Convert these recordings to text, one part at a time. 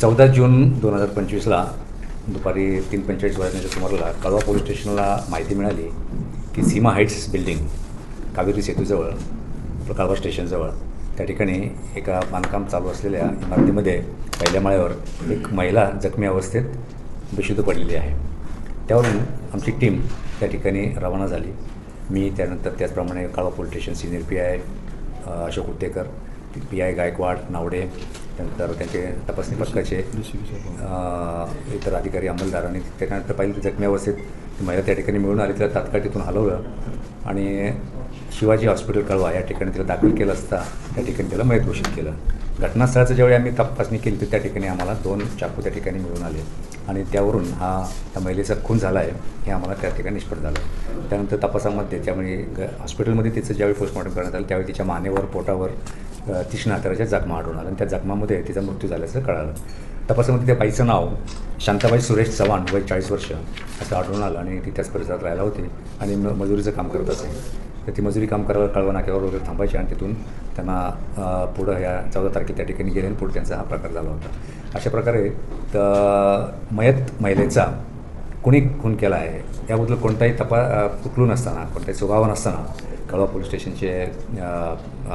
चौदा जून दोन हजार पंचवीसला दुपारी तीन पंचेचाळीस वाजण्याच्या सुमाराला कळवा पोलीस स्टेशनला माहिती मिळाली की सीमा हाईट्स बिल्डिंग कावेरी सेतूजवळ कळवा स्टेशनजवळ त्या ठिकाणी एका बांधकाम चालू असलेल्या इमारतीमध्ये पहिल्या माळ्यावर एक महिला जखमी अवस्थेत बेशुद्ध पडलेली आहे. त्यावरून आमची टीम त्या ठिकाणी रवाना झाली. मी त्यानंतर त्याचप्रमाणे Kalwa police station senior P I Ashok Uttekar P I Gaikwad Navde त्यानंतर त्यांचे तपासणी पथकाचे इतर अधिकारी अंमलदार आणि त्यानंतर पाहिलं जखमी अवस्थेत ती महिला त्या ठिकाणी मिळून आली तिला तात्काळ तिथून हलवलं आणि शिवाजी हॉस्पिटल कळवा या ठिकाणी तिला दाखल केलं असता त्या ठिकाणी तिला मयत घोषित केलं. घटनास्थळाचं ज्यावेळी आम्ही तपासणी केली तर त्या ठिकाणी आम्हाला दोन चाकू त्या ठिकाणी मिळून आले आणि त्यावरून हा त्या महिलेचा खून झाला आहे हे आम्हाला त्या ठिकाणी निष्पन्न झालं. त्यानंतर तपासामध्ये त्यामुळे हॉस्पिटलमध्ये तिचं ज्यावेळी पोस्टमॉर्टम करण्यात आलं त्यावेळी तिच्या मानेवर पोटावर तीक्ष्ण आकाराच्या जखमा आढळून आल्या. आणि त्या जखमामध्ये तिचा मृत्यू झाल्याचं कळालं. तपासामध्ये त्या बाईचं नाव शांताबाई सुरेश चव्हाण वय चाळीस वर्ष असं आढळून आलं आणि ती त्याच परिसरात राहायला होती. आणि मजुरीचं काम करत असे. तर ती मजुरी काम करायला कळवा नाक्यावर वगैरे थांबायची आणि तिथून त्यांना पुढं ह्या चौदा तारखेला त्या ठिकाणी गेले आणि पुढे त्यांचा हा प्रकार झाला होता. अशा प्रकारे तर मयत महिलेचा कुणी खून केला आहे याबद्दल कोणताही तपा अ, कुकलू नसताना कोणताही सुगावा नसताना कळवा पोलीस स्टेशनचे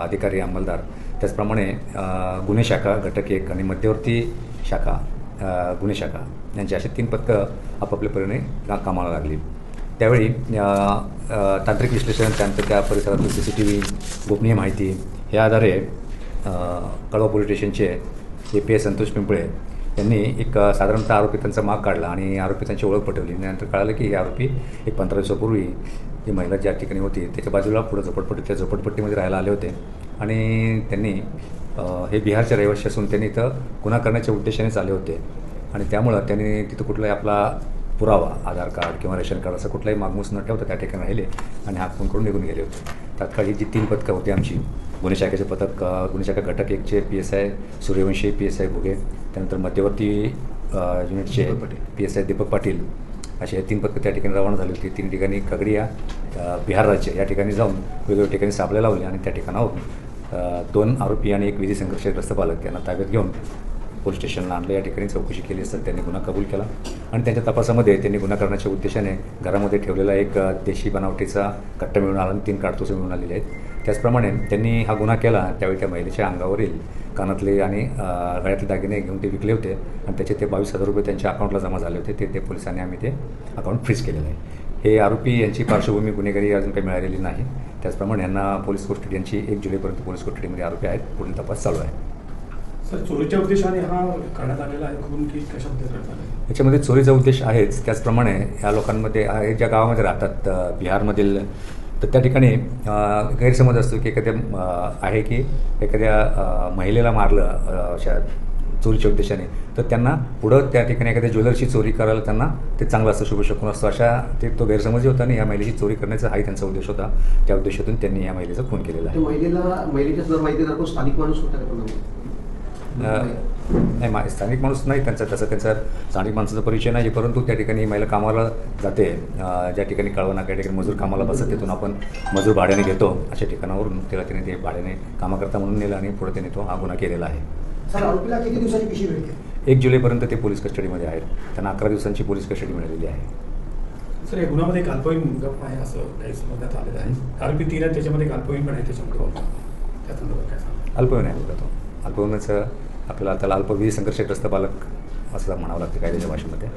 अधिकारी अंमलदार. त्याचप्रमाणे गुन्हे शाखा घटक एक आणि मध्यवर्ती शाखा गुन्हे शाखा यांची अशी तीन पथकं आपापल्या परीने का कामाला लागली. त्यावेळी तांत्रिक विश्लेषण त्यानंतर त्या परिसरातील सी सी टी व्ही गोपनीय माहिती ह्या आधारे कळवा पोलीस स्टेशनचे A P S Santosh Pimple यांनी एक साधारणतः साधारणतः आरोपितांचा माग काढला आणि आरोपितांची ओळख पटवली. नंतर कळालं की हे आरोपी एक पंधरा दिवसापूर्वी ही महिला ज्या ठिकाणी होती त्याच्या बाजूला पुढं झोपडपट्टी त्या झोपडपट्टीमध्ये राहायला आले होते. आणि त्यांनी हे बिहारचे रहिवासी असून त्यांनी इथं गुन्हा करण्याच्या उद्देशानेच आले होते. आणि त्यामुळं त्यांनी तिथं कुठलाही आपला पुरावा आधार कार्ड किंवा रेशन कार्ड असं कुठलाही मागमूस न ठेवता त्या ठिकाणी राहिले आणि हात फोन करून निघून गेले होते. तात्काळ ही जी तीन पथकं होती आमची गुन्हे शाखेचे पथक गुन्हे शाखा घटक एकचे P S I Suryavanshi P S I Bhuge त्यानंतर मध्यवर्ती युनिटचे P S I Deepak Patil असे हे तीन पथकं त्या ठिकाणी रवाना झाली होती. तीन ठिकाणी खगडिया बिहार राज्य या ठिकाणी जाऊन वेगवेगळ्या ठिकाणी सापळे लावले आणि त्या ठिकाणाहून दोन आरोपी आणि एक विधी संघर्षग्रस्त पालक यांना ताब्यात घेऊन पोलीस स्टेशनला आणलं. या ठिकाणी चौकशी केली असतात त्यांनी गुन्हा कबूल केला आणि त्यांच्या तपासामध्ये त्यांनी गुन्हा करण्याच्या उद्देशाने घरामध्ये ठेवलेला एक देशी बनावटीचा कट्टा मिळून आला आणि तीन काडतुसे मिळून आलेले आहेत. त्याचप्रमाणे त्यांनी हा गुन्हा केला त्यावेळी त्या महिलेच्या अंगावरील कानातले आणि गळ्यातले दागिने घेऊन ते विकले होते आणि त्याचे ते बावीस हजार रुपये त्यांच्या अकाउंटला जमा झाले होते. ते ते पोलिसांनी आम्ही ते अकाउंट फ्रीज केलेलं आहे. हे आरोपी यांची पार्श्वभूमी गुन्हेगारी अजून काही मिळालेली नाही. त्याचप्रमाणे यांना पोलीस कोठडी यांची एक जुलैपर्यंत पोलीस कोठडीमध्ये आरोपी आहेत. पुढील तपास चालू आहे. सर चोरीच्या उद्देशाने हा करण्यात आलेला आहे खून की कशा पद्धतीने करण्यात आला याच्यामध्ये चोरीचा उद्देश आहेच. त्याचप्रमाणे या लोकांमध्ये हे ज्या गावामध्ये राहतात बिहारमधील तर त्या ठिकाणी गैरसमज असतो की एखाद्या आहे की एखाद्या महिलेला मारलं अशा चोरीच्या उद्देशाने तर त्यांना पुढं त्या ठिकाणी एखाद्या ज्वेलरची चोरी करायला त्यांना ते चांगलं असतं शुभ शकून असतो. अशा ते तो गैरसमज होता आणि या महिलेची चोरी करण्याचा हाही त्यांचा उद्देश होता. त्या उद्देशातून त्यांनी या महिलेचा खून केलेला आहे. महिलेला महिलेच्या स्थानिक माणूस होता? नाही मा स्थानिक माणूस नाही त्यांचा तसं त्यांचा स्थानिक माणसाचा परिचय नाही परंतु त्या ठिकाणी ही महिला कामाला जाते. ज्या ठिकाणी कळवणा त्या ठिकाणी मजूर कामाला बसत तिथून आपण मजूर भाड्याने घेतो. अशा ठिकाणावरून तिला तिने ते भाड्याने कामाकरता म्हणून नेलं आणि पुढे त्याने तो हा गुन्हा केलेला आहे. एक जुलैपर्यंत ते पोलीस कस्टडीमध्ये आहेत. त्यांना अकरा दिवसांची पोलीस कस्टडी मिळालेली आहे. सर या गुन्ह्यामध्ये अल्पवयीन मुलगा पण आहे असं काही समजण्यात आलेलं आहे. आरोपी तीन आहेत त्याच्यामध्ये अल्पवयीन पण आहे त्याच्यामध्ये त्या संदर्भात काय सांगा अल्पवयीन आहे मुलगा तो. अल्पवयीनाचं आपल्याला त्याला अल्पविधी संघर्षग्रस्त पालक असं म्हणावं लागतं कायद्याच्या भाषेमध्ये.